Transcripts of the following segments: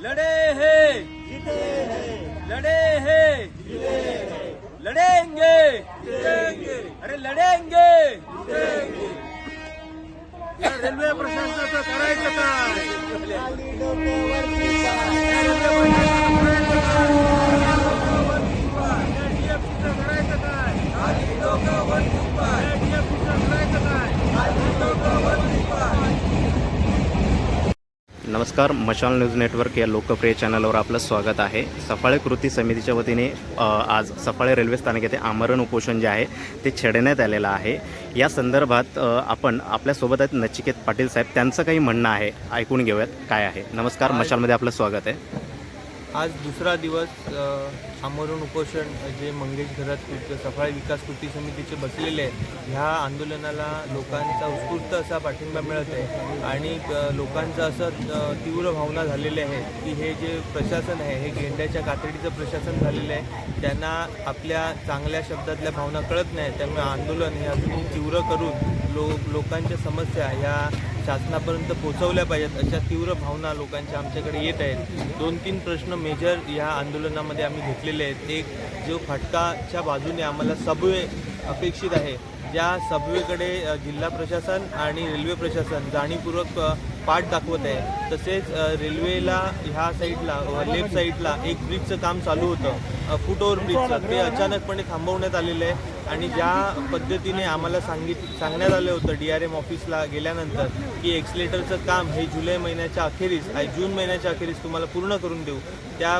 ¡Lore! नमस्कार मशाल news network या लोकप्रिय चॅनलवर आपलं स्वागत आहे. सफाळे कृती समितीच्या वतीने आज सफाळे रेल्वे स्थानक येथे आमरण उपोषण जे आहे ते छेडण्यात आलेलं आहे. या संदर्भात आपण आपल्यासोबत आहेत नचिकेत पाटील साहेब. त्यांचं काही म्हणणं आहे ऐकून घेऊयात. काय आहे? नमस्कार मशालमध्ये आपलं स्वागत आहे. आज दुसरा दिवस सामोरून आमरण उपोषण जे मंगेश घरात कृती सफाळे विकास कृती समितीचे बसलेले आहे ह्या आंदोलनाला लोकांचा उत्स्फूर्त असा पाठिंबा मिळत आहे. आणि लोकांचं असं तीव्र भावना झालेली आहे की हे जे प्रशासन आहे हे गेंड्याच्या कातडीचं प्रशासन झालेलं आहे त्यांना आपल्या चांगल्या शब्दातल्या भावना कळत नाही. त्यामुळे आंदोलन हे अजून तीव्र करून लो लोकांच्या समस्या ह्या शासनापर्यंत पोहोचवल्या पाहिजेत अशा तीव्र भावना लोकांच्या आमच्याकडे येत आहेत. दोन तीन प्रश्न मेजर ह्या आंदोलनामध्ये आम्ही घेतलेले आहेत. एक जो फटकाच्या बाजूने आम्हाला सबवे अपेक्षित आहे ज्या सबवेकडे जिल्हा प्रशासन आणि रेल्वे प्रशासन जाणीवपूर्वक पाठ दाखवत आहे तसेच रेल्वेला ह्या साईडला लेफ्ट साईडला एक ब्रिजचं काम चालू होतं. फुट ओव्हर ब्रिजचं ते अचानकपणे थांबवण्यात आलेलं आहे आणि ज्या पद्धतीने आम्हाला सांगित सांगण्यात आलं होतं डी आर एम ऑफिसला गेल्यानंतर की एक्सलेटरचं काम हे जुलै महिन्याच्या अखेरीस आणि जून महिन्याच्या अखेरीस तुम्हाला पूर्ण करून देऊ. त्या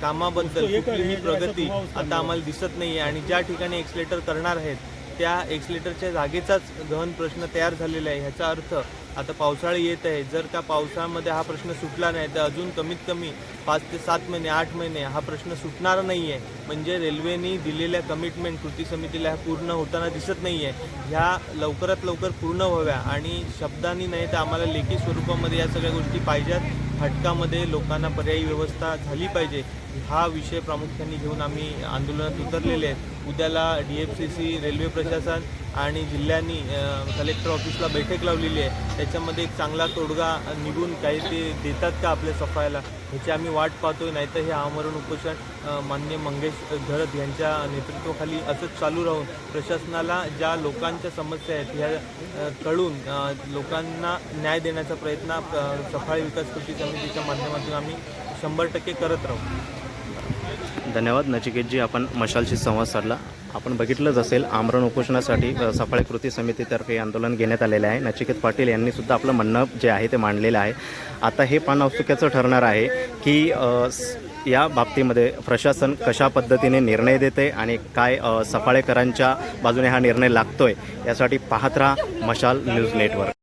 कामाबद्दल कुठलीही प्रगती आता आम्हाला दिसत नाही आहे आणि ज्या ठिकाणी एक्सलेटर करणार आहेत त्या एक्सलेटरच्या जागेचाच गहन प्रश्न तयार झालेला आहे ह्याचा अर्थ आता पावसाळा येत आहे. जर का पावसाळ्यामध्ये हा प्रश्न सुटला नाही तर अजून कमीत कमी पाच ते सात महिने आठ महिने हा प्रश्न सुटणार नाही आहे म्हणजे रेल्वेनी दिलेल्या कमिटमेंट कृती समितीला ह्या पूर्ण होताना दिसत नाही आहे ह्या लवकरात लवकर पूर्ण व्हाव्या आणि शब्दांनी नाही तर आम्हाला लेखी स्वरूपामध्ये या सगळ्या गोष्टी पाहिजेत. फाटकामध्ये लोकांना पर्यायी व्यवस्था झाली पाहिजे. हा विषय प्रामुख्याने घेऊन आम्ही आंदोलनात उतरलेले आहेत. उद्याला D F C C railway प्रशासन आणि जिल्ह्यांनी कलेक्टर ऑफिसला बैठक लावलेली आहे. त्याच्यामध्ये एक चांगला तोडगा निघून काही ते देतात का आपल्या सफायला ह्याची आम्ही वाट पाहतोय. नाहीतर हे आमरण उपोषण मान्य मंगेश घरत यांच्या नेतृत्वाखाली असंच चालू राहून प्रशासनाला ज्या लोकांच्या समस्या आहेत ह्या कळून लोकांना न्याय देण्याचा प्रयत्न सफाई विकास कृती समितीच्या माध्यमातून आम्ही शंभर टक्के करत राहू. धन्यवाद. नचिकेतजी आपण मशालशी संवाद साधला. आपण बघितलंच असेल आमरण उपोषणासाठी सफाळे कृती समितीतर्फे आंदोलन घेण्यात आलेले आहे. नचिकेत पाटील यांनी सुद्धा आपलं म्हणणं जे आहे ते मांडलेलं आहे. आता हे पान औत्सुक्याचं ठरणार आहे की या बाबतीमध्ये प्रशासन कशा पद्धतीने निर्णय देते आणि काय सफाळेकरांच्या बाजूने हा निर्णय लागतोय यासाठी पाहत राहा मशाल न्यूज नेटवर्क.